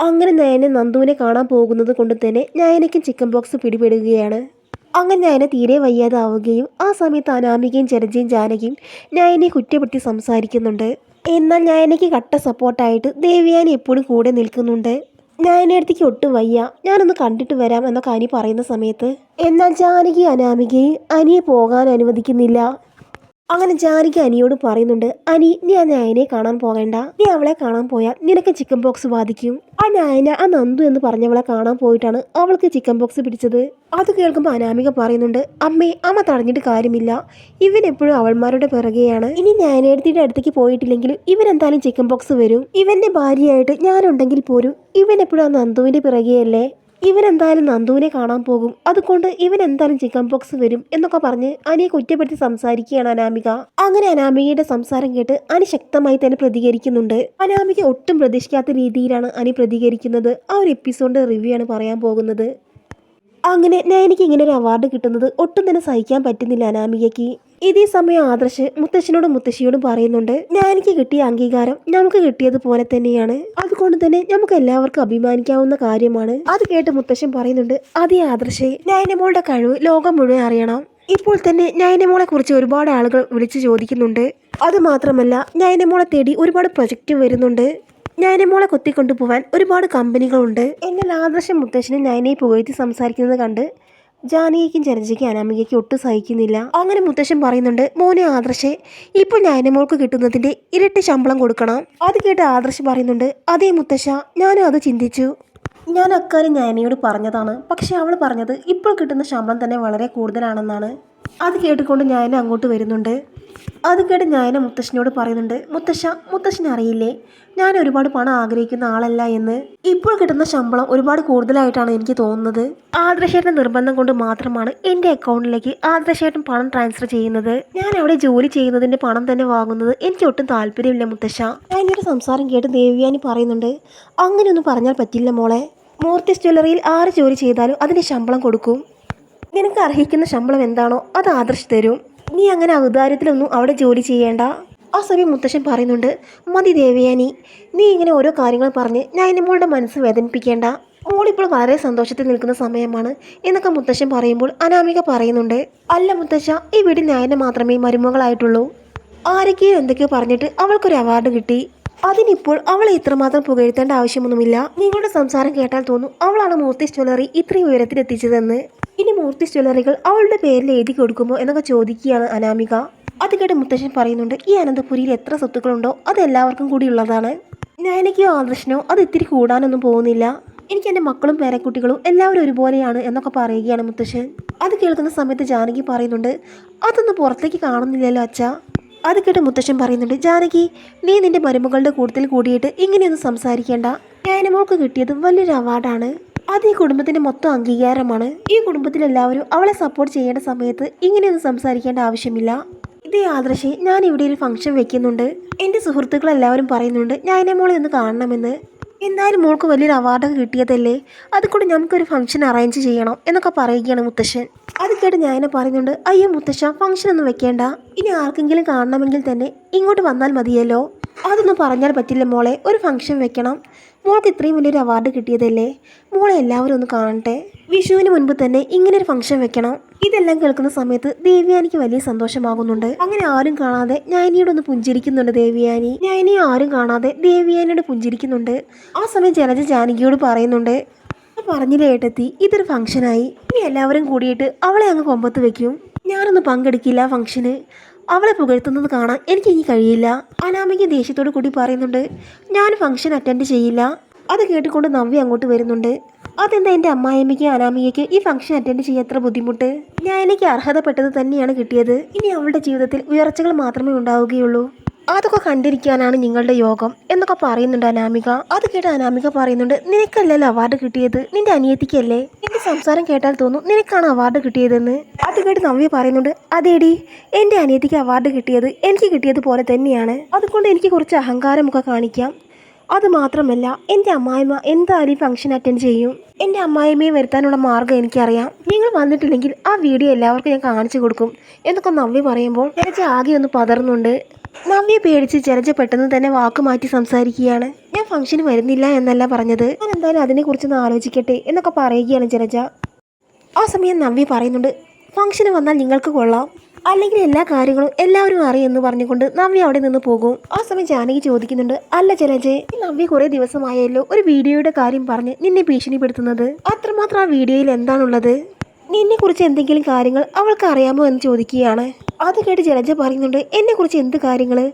അങ്ങനെ നയനെ നന്ദുവിനെ കാണാൻ പോകുന്നത് കൊണ്ട് തന്നെ നയനയ്ക്കും ചിക്കൻ ബോക്സ് പിടിപെടുകയാണ്. അങ്ങനെ നയന തീരെ വയ്യാതാവുകയും ആ സമയത്ത് അനാമികയും ചരജയും ജാനകിയും നയനെ കുറ്റപ്പെടുത്തി സംസാരിക്കുന്നുണ്ട്. എന്നാൽ നയനയ്ക്ക് കട്ട സപ്പോർട്ടായിട്ട് ദേവിയാനി എപ്പോഴും കൂടെ നിൽക്കുന്നുണ്ട്. നയനടുത്തേക്ക് ഒട്ടും വയ്യ. ഞാനൊന്ന് കണ്ടിട്ട് വരാം എന്നൊക്കെ അനി പറയുന്ന സമയത്ത്. എന്നാൽ ജാനകി അനാമികയും അനിയെ പോകാൻ അനുവദിക്കുന്നില്ല. അങ്ങനെ ജാനകി അനിയോട് പറയുന്നുണ്ട് അനി നീ ആ നയനെ കാണാൻ പോകേണ്ട. നീ അവളെ കാണാൻ പോയാൽ നിനക്ക് ചിക്കൻ ബോക്സ് ബാധിക്കും. ആ നായന ആ നന്ദു എന്ന് പറഞ്ഞവളെ കാണാൻ പോയിട്ടാണ് അവൾക്ക് ചിക്കൻ ബോക്സ് പിടിച്ചത്. അത് കേൾക്കുമ്പോൾ അനാമിക പറയുന്നുണ്ട് അമ്മേ അമ്മ തടഞ്ഞിട്ട് കാര്യമില്ല. ഇവൻ എപ്പോഴും അവൾമാരുടെ പിറകെയാണ്. ഇനി നയനേടത്തിയുടെ അടുത്തേക്ക് പോയിട്ടില്ലെങ്കിലും ഇവൻ എന്തായാലും ചിക്കൻ ബോക്സ് വരും. ഇവന്റെ ഭാര്യയായിട്ട് ഞാനുണ്ടെങ്കിൽ പോരും. ഇവൻ എപ്പോഴും ആ നന്ദുവിന്റെ പിറകെയല്ലേ? ഇവൻ എന്തായാലും നന്ദുവിനെ കാണാൻ പോകും. അതുകൊണ്ട് ഇവൻ എന്തായാലും ചിക്കൻ പോക്സ് വരും എന്നൊക്കെ പറഞ്ഞ് അനിയെ കുറ്റപ്പെടുത്തി സംസാരിക്കുകയാണ് അനാമിക. അങ്ങനെ അനാമികയുടെ സംസാരം കേട്ട് അനി ശക്തമായി തന്നെ പ്രതികരിക്കുന്നുണ്ട്. അനാമിക ഒട്ടും പ്രതീക്ഷിക്കാത്ത രീതിയിലാണ് അനി പ്രതികരിക്കുന്നത്. ആ ഒരു എപ്പിസോഡിന്റെ റിവ്യൂ ആണ് പറയാൻ പോകുന്നത്. അങ്ങനെ ഞാൻ എനിക്ക് ഇങ്ങനെ ഒരു അവാർഡ് കിട്ടുന്നത് ഒട്ടും തന്നെ സഹിക്കാൻ പറ്റുന്നില്ല അനാമികയ്ക്ക്. ഇതേ സമയം ആദർശ് മുത്തശ്ശനോടും മുത്തശ്ശിയോടും പറയുന്നുണ്ട് ഞാൻ എനിക്ക് കിട്ടിയ അംഗീകാരം നമുക്ക് കിട്ടിയതുപോലെ തന്നെയാണ്. അതുകൊണ്ട് തന്നെ നമുക്ക് എല്ലാവർക്കും അഭിമാനിക്കാവുന്ന കാര്യമാണ്. അത് കേട്ട് മുത്തശ്ശൻ പറയുന്നുണ്ട് അതേ ആദർശേ നയനമോളുടെ കഴിവ് ലോകം മുഴുവൻ അറിയണം. ഇപ്പോൾ തന്നെ നയനമോളെ കുറിച്ച് ഒരുപാട് ആളുകൾ വിളിച്ചു ചോദിക്കുന്നുണ്ട്. അത് മാത്രമല്ല മോളെ തേടി ഒരുപാട് പ്രൊജക്റ്റ് വരുന്നുണ്ട്. നയനമോളെ കൊത്തിക്കൊണ്ടുപോകാൻ ഒരുപാട് കമ്പനികളുണ്ട്. എന്നാൽ ആദർശം മുത്തശ്ശനും നയനയെ പുകഴ്ത്തി സംസാരിക്കുന്നത് കണ്ട് ജാനകിക്കും ജനജയ്ക്കും അനാമികയ്ക്കും ഒട്ടും സഹിക്കുന്നില്ല. അങ്ങനെ മുത്തശ്ശൻ പറയുന്നുണ്ട് മോനെ ആദർശേ ഇപ്പോൾ നയനമോൾക്ക് കിട്ടുന്നതിന്റെ ഇരട്ടി ശമ്പളം കൊടുക്കണം. അത് കേട്ട് ആദർശ് പറയുന്നുണ്ട് അതേ മുത്തശ്ശ ഞാനും അത് ചിന്തിച്ചു. ഞാൻ അക്കാര്യം നയനയോട് പറഞ്ഞതാണ്. പക്ഷെ അവൾ പറഞ്ഞത് ഇപ്പോൾ കിട്ടുന്ന ശമ്പളം തന്നെ വളരെ കൂടുതലാണെന്നാണ്. അത് കേട്ടുകൊണ്ട് ഞാൻ അങ്ങോട്ട് വരുന്നുണ്ട്. അത് കേട്ട് ഞാൻ മുത്തശ്ശനോട് പറയുന്നുണ്ട് മുത്തശ്ശ മുത്തശ്ശനെ അറിയില്ലേ? ഞാൻ ഒരുപാട് പണം ആഗ്രഹിക്കുന്ന ആളല്ല എന്ന്. ഇപ്പോൾ കിട്ടുന്ന ശമ്പളം ഒരുപാട് കൂടുതലായിട്ടാണ് എനിക്ക് തോന്നുന്നത്. ആദ്രശേട്ടൻ നിർബന്ധം കൊണ്ട് മാത്രമാണ് എന്റെ അക്കൗണ്ടിലേക്ക് ആദ്രശേട്ടൻ പണം ട്രാൻസ്ഫർ ചെയ്യുന്നത്. ഞാൻ അവിടെ ജോലി ചെയ്യുന്നതിന്റെ പണം തന്നെ വാങ്ങുന്നത് എനിക്ക് ഒട്ടും താല്പര്യമില്ല മുത്തശ്ശ. അതിന്റെ സംസാരം കേട്ട് ദേവ്യാനി പറയുന്നുണ്ട് അങ്ങനെയൊന്നും പറഞ്ഞാൽ പറ്റില്ല മോളെ. മൂർത്തി ജ്വല്ലറിയിൽ ആറ് ജോലി ചെയ്താലും അതിന് ശമ്പളം കൊടുക്കും. നിനക്ക് അർഹിക്കുന്ന ശമ്പളം എന്താണോ അത് ആദർശ് തരും. നീ അങ്ങനെ ഔദാര്യത്തിലൊന്നും അവിടെ ജോലി ചെയ്യേണ്ട. ആ സമയം മുത്തശ്ശൻ പറയുന്നുണ്ട് മതി ദേവയാനി നീ. ഇങ്ങനെ ഓരോ കാര്യങ്ങൾ പറഞ്ഞ് ഞാൻ എന്റെ മോളുടെ മനസ്സ് വേദനിപ്പിക്കേണ്ട. മോളിപ്പോൾ വളരെ സന്തോഷത്തിൽ നിൽക്കുന്ന സമയമാണ് എന്നൊക്കെ മുത്തശ്ശൻ പറയുമ്പോൾ അനാമിക പറയുന്നുണ്ട് അല്ല മുത്തശ്ശ ഈ വീട് ഞാനെ മാത്രമേ മരുമകളായിട്ടുള്ളൂ. ആരൊക്കെയോ എന്തൊക്കെയോ പറഞ്ഞിട്ട് അവൾക്കൊരു അവാർഡ് കിട്ടി. അതിനിപ്പോൾ അവളെ ഇത്രമാത്രം പുകഴ്ത്തേണ്ട ആവശ്യമൊന്നുമില്ല. നിങ്ങളുടെ സംസാരം കേട്ടാൽ തോന്നും അവളാണ് മൂർത്തി ജ്വല്ലറി ഇത്രയും ഉയരത്തിൽ എത്തിച്ചതെന്ന് ഇനി മൂർത്തി ജ്വല്ലറികൾ അവളുടെ പേരിൽ എഴുതി കൊടുക്കുമോ എന്നൊക്കെ ചോദിക്കുകയാണ് അനാമിക. അത് കേട്ട് മുത്തശ്ശൻ പറയുന്നുണ്ട് ഈ അനന്തപുരിയിൽ എത്ര സ്വത്തുക്കളുണ്ടോ അത് എല്ലാവർക്കും കൂടി ഉള്ളതാണ്. നയനയ്ക്കോ ആദർശനോ അത് ഇത്തിരി കൂടാനൊന്നും പോകുന്നില്ല. എനിക്ക് എന്റെ മക്കളും പേരക്കുട്ടികളും എല്ലാവരും ഒരുപോലെയാണ് എന്നൊക്കെ പറയുകയാണ് മുത്തശ്ശൻ. അത് കേൾക്കുന്ന സമയത്ത് ജാനകി പറയുന്നുണ്ട് അതൊന്നും പുറത്തേക്ക് കാണുന്നില്ലല്ലോ അച്ഛ. അത് കേട്ട് മുത്തശ്ശൻ പറയുന്നുണ്ട് ജാനകി നീ നിന്റെ മരുമകളുടെ കൂട്ടത്തിൽ കൂടിയിട്ട് ഇങ്ങനെയൊന്നും സംസാരിക്കേണ്ട. ഞാനമോൾക്ക് കിട്ടിയത് വലിയൊരു അവാർഡാണ്. അത് ഈ കുടുംബത്തിന്റെ മൊത്തം അംഗീകാരമാണ്. ഈ കുടുംബത്തിലെല്ലാവരും അവളെ സപ്പോർട്ട് ചെയ്യേണ്ട സമയത്ത് ഇങ്ങനെയൊന്നും സംസാരിക്കേണ്ട ആവശ്യമില്ല. ഇതേ ആദർശി ഞാൻ ഇവിടെ ഒരു ഫംഗ്ഷൻ വെക്കുന്നുണ്ട്. എന്റെ സുഹൃത്തുക്കൾ എല്ലാവരും പറയുന്നുണ്ട് ഞാൻ എന്നെ മോളെ ഒന്ന് കാണണമെന്ന്. എന്തായാലും മോൾക്ക് വലിയൊരു അവാർഡൊക്കെ കിട്ടിയതല്ലേ? അതുകൊണ്ട് നമുക്കൊരു ഫംഗ്ഷൻ അറേഞ്ച് ചെയ്യണം എന്നൊക്കെ പറയുകയാണ് മുത്തശ്ശൻ. അത് കേട്ട് ഞാൻ പറയുന്നുണ്ട് അയ്യോ മുത്തശ്ശ ഫംഗ്ഷൻ ഒന്നും വെക്കേണ്ട. ഇനി ആർക്കെങ്കിലും കാണണമെങ്കിൽ തന്നെ ഇങ്ങോട്ട് വന്നാൽ മതിയല്ലോ. അതൊന്നും പറഞ്ഞാൽ പറ്റില്ല മോളെ ഒരു ഫംഗ്ഷൻ വെക്കണം. മോൾക്ക് ഇത്രയും വലിയൊരു അവാർഡ് കിട്ടിയതല്ലേ? മോളെ എല്ലാവരും ഒന്ന് കാണട്ടെ. വിഷുവിന് മുൻപ് തന്നെ ഇങ്ങനെ ഒരു ഫംഗ്ഷൻ വെക്കണം. ഇതെല്ലാം കേൾക്കുന്ന സമയത്ത് ദേവ്യാനിക്ക് വലിയ സന്തോഷമാകുന്നുണ്ട്. അങ്ങനെ ആരും കാണാതെ ഞാനിയോട് ഒന്ന് പുഞ്ചിരിക്കുന്നുണ്ട് ദേവ്യാനി. ഞാനി ആരും കാണാതെ ദേവ്യാനിയോട് പുഞ്ചിരിക്കുന്നുണ്ട്. ആ സമയം ജലജ ജാനകിയോട് പറയുന്നുണ്ട് "ഞാൻ പറഞ്ഞില്ലേ ഏട്ടത്തി ഇതൊരു ഫംഗ്ഷനായി ഇനി എല്ലാവരും കൂടിയിട്ട് അവളെ അങ്ങ് കൊമ്പത്ത് വെക്കും. ഞാനൊന്ന് പങ്കെടുക്കില്ല ഫംഗ്ഷന് അവളെ പുകഴ്ത്തുന്നത് കാണാൻ എനിക്ക് ഇനി കഴിയില്ല. അനാമിക ദേഷ്യത്തോട് കൂടി പറയുന്നുണ്ട് ഞാൻ ഫംഗ്ഷൻ അറ്റൻഡ് ചെയ്യില്ല. അത് കേട്ടുകൊണ്ട് നവ്യ അങ്ങോട്ട് വരുന്നുണ്ട്. അതെന്താ എന്റെ അമ്മായിയമ്മയ്ക്ക് അനാമികയ്ക്ക് ഈ ഫംഗ്ഷൻ അറ്റൻഡ് ചെയ്യാൻ എത്ര ബുദ്ധിമുട്ട്? ഞാൻ എനിക്ക് അർഹതപ്പെട്ടത് തന്നെയാണ് കിട്ടിയത്. ഇനി അവളുടെ ജീവിതത്തിൽ ഉയർച്ചകൾ മാത്രമേ ഉണ്ടാവുകയുള്ളൂ. അതൊക്കെ കണ്ടിരിക്കാനാണ് നിങ്ങളുടെ യോഗം എന്നൊക്കെ പറയുന്നുണ്ട് അനാമിക. അത് കേട്ട് അനാമിക പറയുന്നുണ്ട് നിനക്കല്ലല്ലോ അവാർഡ് കിട്ടിയത്. നിന്റെ അനിയത്തിക്കല്ലേ? നിന്റെ സംസാരം കേട്ടാൽ തോന്നും നിനക്കാണ് അവാർഡ് കിട്ടിയതെന്ന്? അത് കേട്ട് നവ്യ പറയുന്നുണ്ട് അതേടി എന്റെ അനിയത്തിക്ക് അവാർഡ് കിട്ടിയത് എനിക്ക് കിട്ടിയത് പോലെ തന്നെയാണ്. അതുകൊണ്ട് എനിക്ക് കുറച്ച് അഹങ്കാരമൊക്കെ കാണിക്കാം. അത് മാത്രമല്ല എന്റെ അമ്മായിമ്മ എന്തായാലും ഈ ഫംഗ്ഷൻ അറ്റൻഡ് ചെയ്യും. എന്റെ അമ്മായിമ്മയെ വരുത്താനുള്ള മാർഗം എനിക്കറിയാം. നിങ്ങൾ വന്നിട്ടില്ലെങ്കിൽ ആ വീഡിയോ എല്ലാവർക്കും ഞാൻ കാണിച്ചു കൊടുക്കും. എന്നൊക്കെ നവ്യ പറയുമ്പോൾ എനിക്ക് ആകെ ഒന്ന് പതറുന്നുണ്ട്. നവ്യെ പേടിച്ച് ജലജ പെട്ടെന്ന് തന്നെ വാക്ക് മാറ്റി സംസാരിക്കുകയാണ്. ഞാൻ ഫംഗ്ഷന് വരുന്നില്ല എന്നല്ല പറഞ്ഞത്. ഞാൻ എന്തായാലും അതിനെക്കുറിച്ചൊന്ന് ആലോചിക്കട്ടെ എന്നൊക്കെ പറയുകയാണ് ജലജ. ആ സമയം നവ്യ പറയുന്നുണ്ട് ഫംഗ്ഷന് വന്നാൽ നിങ്ങൾക്ക് കൊള്ളാം. അല്ലെങ്കിൽ എല്ലാ കാര്യങ്ങളും എല്ലാവരും അറിയുമെന്ന് പറഞ്ഞുകൊണ്ട് നവ്യ അവിടെ നിന്ന് പോകും. ആ സമയം ജാനകി ചോദിക്കുന്നുണ്ട് അല്ല ജലജെ ഈ നവ്യ കുറെ ദിവസമായല്ലോ ഒരു വീഡിയോയുടെ കാര്യം പറഞ്ഞ് നിന്നെ ഭീഷണിപ്പെടുത്തുന്നത്. അത്രമാത്രം ആ വീഡിയോയിൽ എന്താണുള്ളത്? നിന്നെ കുറിച്ച് എന്തെങ്കിലും കാര്യങ്ങൾ അവൾക്ക് അറിയാമോ എന്ന് ചോദിക്കുകയാണ്. അത് കേട്ട് ജലജ പറയുന്നുണ്ട് എന്നെ കുറിച്ച് എന്ത് കാര്യങ്ങൾ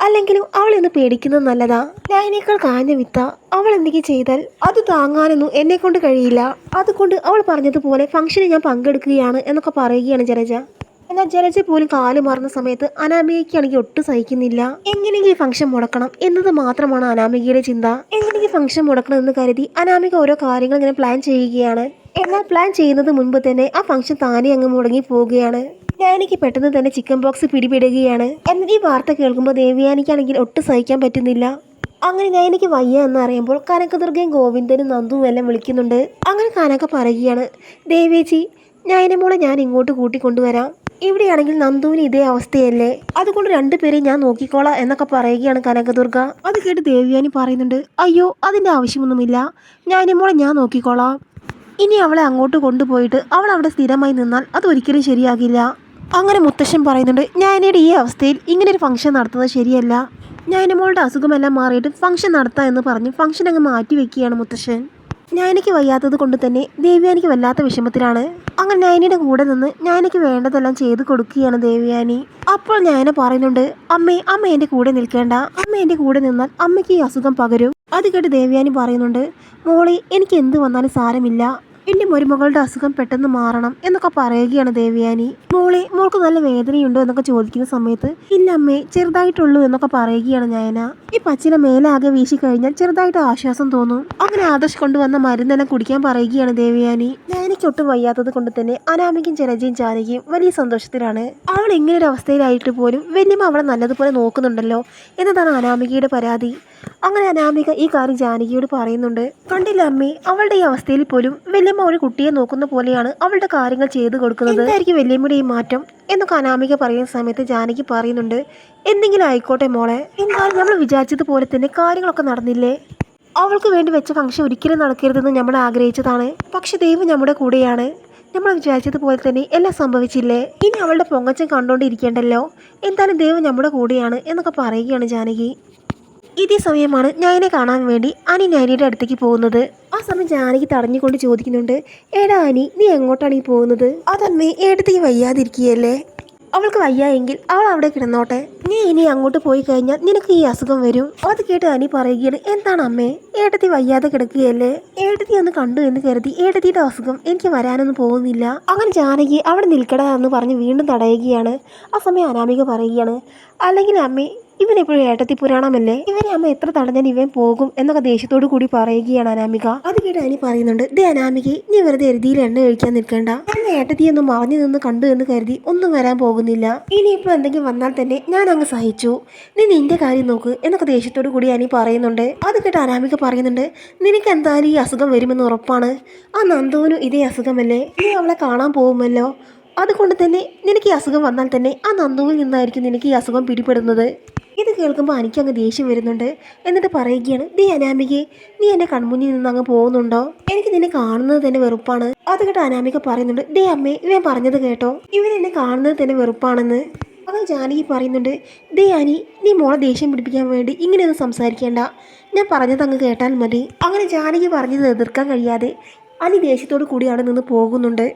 അല്ലെങ്കിലും അവൾ എന്ന് പേടിക്കുന്നത് നല്ലതാ. ഞാനേക്കാൾ കാഞ്ഞ വിത്ത. അവൾ എന്തെങ്കിലും ചെയ്താൽ അത് താങ്ങാനൊന്നും എന്നെ കൊണ്ട് കഴിയില്ല. അതുകൊണ്ട് അവൾ പറഞ്ഞതുപോലെ ഫംഗ്ഷന് ഞാൻ പങ്കെടുക്കുകയാണ് എന്നൊക്കെ പറയുകയാണ് ജലജ. എന്നാൽ ജലജ പോലും കാൽ മാറുന്ന സമയത്ത് അനാമികയ്ക്കാണെങ്കിൽ ഒട്ടും സഹിക്കുന്നില്ല. എങ്ങനെയെങ്കിലും ഫംഗ്ഷൻ മുടക്കണം എന്നത് മാത്രമാണ് അനാമികയുടെ ചിന്ത. എങ്ങനെയെങ്കിലും ഫംഗ്ഷൻ മുടക്കണം എന്ന് കരുതി അനാമിക ഓരോ കാര്യങ്ങൾ ഇങ്ങനെ പ്ലാൻ ചെയ്യുകയാണ്. എന്നാൽ പ്ലാൻ ചെയ്യുന്നത് മുൻപ് തന്നെ ആ ഫംഗ്ഷൻ താനെ അങ്ങ് മുടങ്ങി പോവുകയാണ്. ദേവ്യാനിക്ക് പെട്ടെന്ന് തന്നെ ചിക്കൻ ബോക്സ് പിടിപെടുകയാണ്. എന്നാൽ ഈ വാർത്ത കേൾക്കുമ്പോൾ ദേവിയാനിക്കാണെങ്കിൽ ഒട്ടും സഹിക്കാൻ പറ്റുന്നില്ല. അങ്ങനെ ഞാൻ എനിക്ക് വയ്യ എന്ന് അറിയുമ്പോൾ കനകദുർഗയും ഗോവിന്ദനും നന്ദുവും എല്ലാം വിളിക്കുന്നുണ്ട്. അങ്ങനെ കനക പറയുകയാണ് ദേവേച്ചി ഞാൻ മോളെ ഞാൻ ഇങ്ങോട്ട് കൂട്ടിക്കൊണ്ടുവരാം. ഇവിടെയാണെങ്കിൽ നന്ദുവിന് ഇതേ അവസ്ഥയല്ലേ? അതുകൊണ്ട് രണ്ടുപേരെയും ഞാൻ നോക്കിക്കോളാം എന്നൊക്കെ പറയുകയാണ് കനകദുർഗ. അത് കേട്ട് ദേവിയാനി പറയുന്നുണ്ട് അയ്യോ അതിന്റെ ആവശ്യമൊന്നുമില്ല. ഞാനും മോളെ ഞാൻ നോക്കിക്കോളാം. ഇനി അവളെ അങ്ങോട്ട് കൊണ്ടുപോയിട്ട് അവൾ അവിടെ സ്ഥിരമായി നിന്നാൽ അത് ഒരിക്കലും ശരിയാകില്ല. അങ്ങനെ മുത്തശ്ശൻ പറയുന്നുണ്ട് ഞാനയുടെ ഈ അവസ്ഥയിൽ ഇങ്ങനെ ഒരു ഫംഗ്ഷൻ നടത്തുന്നത് ശരിയല്ല. ഞാനിമോളുടെ മോളുടെ അസുഖമെല്ലാം മാറിയിട്ട് ഫംഗ്ഷൻ നടത്താം എന്ന് പറഞ്ഞ് ഫംഗ്ഷൻ അങ്ങ് മാറ്റി വെക്കുകയാണ് മുത്തശ്ശൻ. ഞാനെനിക്ക് വയ്യാത്തത് കൊണ്ട് തന്നെ ദേവ്യാനിക്ക് വല്ലാത്ത വിഷമത്തിലാണ്. അങ്ങനെ നയനിയുടെ കൂടെ നിന്ന് ഞാനെനിക്ക് വേണ്ടതെല്ലാം ചെയ്ത് കൊടുക്കുകയാണ് ദേവ്യാനി. അപ്പോൾ ഞാൻ പറയുന്നുണ്ട് അമ്മേ അമ്മ എന്റെ കൂടെ നിൽക്കേണ്ട. അമ്മ എന്റെ കൂടെ നിന്നാൽ അമ്മയ്ക്ക് ഈ അസുഖം പകരും. അത് കേട്ട് ദേവ്യാനി പറയുന്നുണ്ട് മോളെ എനിക്ക് എന്ത് വന്നാലും സാരമില്ല. എന്റെ മരുമകളുടെ അസുഖം പെട്ടെന്ന് മാറണം എന്നൊക്കെ പറയുകയാണ് ദേവയാനി. മോളെ മോൾക്ക് നല്ല വേദനയുണ്ടോ എന്നൊക്കെ ചോദിക്കുന്ന സമയത്ത് ഇല്ല അമ്മേ ചെറുതായിട്ടുള്ളൂ എന്നൊക്കെ പറയുകയാണ് നയന. ഈ പച്ചില മേലാകെ വീശി കഴിഞ്ഞാൽ ചെറുതായിട്ട് ആശ്വാസം തോന്നും. അങ്ങനെ ആദർശ് കൊണ്ടുവന്ന മരുന്നെല്ലാം കുടിക്കാൻ പറയുകയാണ് ദേവയാനി. നയനയ്ക്ക് ഒട്ടും വയ്യാത്തത് കൊണ്ട് തന്നെ അനാമിക്കും ചെനജയും ജാനകിയും വലിയ സന്തോഷത്തിലാണ്. അവൾ ഇങ്ങനെ ഒരു അവസ്ഥയിലായിട്ട് പോലും വല്യമ്മ അവളെ നല്ലതുപോലെ നോക്കുന്നുണ്ടല്ലോ എന്നതാണ് അനാമികയുടെ പരാതി. അങ്ങനെ അനാമിക ഈ കാര്യം ജാനകിയോട് പറയുന്നുണ്ട്. കണ്ടില്ല അമ്മേ അവളുടെ ഈ അവസ്ഥയിൽ പോലും വല്യമ്മ ഒരു കുട്ടിയെ നോക്കുന്ന പോലെയാണ് അവളുടെ കാര്യങ്ങൾ ചെയ്തു കൊടുക്കുന്നത്. എന്തായിരിക്കും വല്യമ്മയുടെ ഈ മാറ്റം? എന്നൊക്കെ അനാമിക പറയുന്ന സമയത്ത് ജാനകി പറയുന്നുണ്ട് എന്തെങ്കിലും ആയിക്കോട്ടെ മോളെ. എന്നാലും നമ്മൾ വിചാരിച്ചതുപോലെ തന്നെ കാര്യങ്ങളൊക്കെ നടന്നില്ലേ? അവൾക്ക് വേണ്ടി വെച്ച ഫംഗ്ഷൻ ഒരിക്കലും നടക്കരുതെന്ന് നമ്മൾ ആഗ്രഹിച്ചതാണ്. പക്ഷെ ദൈവം നമ്മുടെ കൂടെയാണ്. നമ്മൾ വിചാരിച്ചതുപോലെ തന്നെ എല്ലാം സംഭവിച്ചില്ലേ? ഇനി അവളുടെ പൊങ്ങച്ചം കണ്ടോണ്ടിരിക്കേണ്ടല്ലോ എന്തായാലും ദൈവം നമ്മുടെ കൂടെയാണ് എന്നൊക്കെ പറയുകയാണ് ജാനകി. ഇതേ സമയമാണ് ഞാനെ കാണാൻ വേണ്ടി അനി നാനിയുടെ അടുത്തേക്ക് പോകുന്നത്. ആ സമയം ജാനകി തടഞ്ഞുകൊണ്ട് ചോദിക്കുന്നുണ്ട് എടാ അനി നീ എങ്ങോട്ടാണ് ഈ പോകുന്നത്? അതമ്മേ ഏടത്തേക്ക് വയ്യാതിരിക്കുകയല്ലേ? അവൾക്ക് വയ്യ എങ്കിൽ അവൾ അവിടെ കിടന്നോട്ടെ. നീ ഇനി അങ്ങോട്ട് പോയി കഴിഞ്ഞാൽ നിനക്ക് ഈ അസുഖം വരും. അത് കേട്ട് അനി പറയുകയാണ് എന്താണ് അമ്മേ ഏട്ടത്തി വയ്യാതെ കിടക്കുകയല്ലേ? ഏട്ടത്തി ഒന്ന് കണ്ടു എന്ന് കരുതി ഏട്ടത്തിയുടെ അസുഖം എനിക്ക് വരാനൊന്നും പോകുന്നില്ല. അങ്ങനെ ജാനകി അവിടെ നിൽക്കട എന്ന് പറഞ്ഞ് വീണ്ടും തടയുകയാണ്. ആ സമയം അനാമിക പറയുകയാണ് അല്ലെങ്കിൽ അമ്മേ ഇവൻ എപ്പോഴും ഏട്ടത്തി പുരാണമല്ലേ? ഇവനെ അമ്മ എത്ര തടഞ്ഞാൽ ഇവൻ പോകും എന്നൊക്കെ ദേഷ്യത്തോടു കൂടി പറയുകയാണ് അനാമിക. അത് കേട്ട് അനി പറയുന്നുണ്ട് ദേ അനാമികെ നീ വെറുതെ എരുതിയിൽ എണ്ണ കഴിക്കാൻ നിൽക്കണ്ട. എന്നെ ഏട്ടത്തി ഒന്നും മറഞ്ഞു നിന്ന് കണ്ടു എന്ന് കരുതി ഒന്നും വരാൻ പോകുന്നില്ല. ഇനിയിപ്പോൾ എന്തെങ്കിലും വന്നാൽ തന്നെ ഞാൻ അങ്ങ് സഹിച്ചു. നീ നിന്റെ കാര്യം നോക്ക് എന്നൊക്കെ ദേഷ്യത്തോടു കൂടി അനി പറയുന്നുണ്ട്. അത് കേട്ട് അനാമിക പറയുന്നുണ്ട് നിനക്ക് എന്തായാലും ഈ അസുഖം വരുമെന്ന് ഉറപ്പാണ്. ആ നന്ദുവിനും ഇതേ അസുഖമല്ലേ? നീ അവളെ കാണാൻ പോകുമല്ലോ. അതുകൊണ്ട് തന്നെ നിനക്ക് ഈ അസുഖം വന്നാൽ തന്നെ ആ നന്ദുവിൽ നിന്നായിരിക്കും നിനക്ക് ഈ അസുഖം പിടിപെടുന്നത്. ഇത് കേൾക്കുമ്പോൾ എനിക്ക് അങ്ങ് ദേഷ്യം വരുന്നുണ്ട്. എന്നിട്ട് പറയുകയാണ് ദേ അനാമികയെ നീ എന്റെ കൺമുന്നിൽ നിന്ന് അങ്ങ് പോകുന്നുണ്ടോ? എനിക്ക് നിന്നെ കാണുന്നത് തന്നെ വെറുപ്പാണ്. അത് കേട്ട് അനാമിക പറയുന്നുണ്ട് ദേ അമ്മേ ഇവൻ പറഞ്ഞത് കേട്ടോ ഇവൻ എന്നെ കാണുന്നത് തന്നെ വെറുപ്പാണെന്ന്. അത് ജാനകി പറയുന്നുണ്ട് ദേ അനി നീ മോളെ ദേഷ്യം പിടിപ്പിക്കാൻ വേണ്ടി ഇങ്ങനെയൊന്നും സംസാരിക്കേണ്ട. ഞാൻ പറഞ്ഞത് അങ്ങ് കേട്ടാൽ മതി. അങ്ങനെ ജാനകി പറഞ്ഞത് എതിർക്കാൻ കഴിയാതെ അനി ദേഷ്യത്തോടു കൂടി അവിടെ നിന്ന് പോകുന്നുണ്ട്.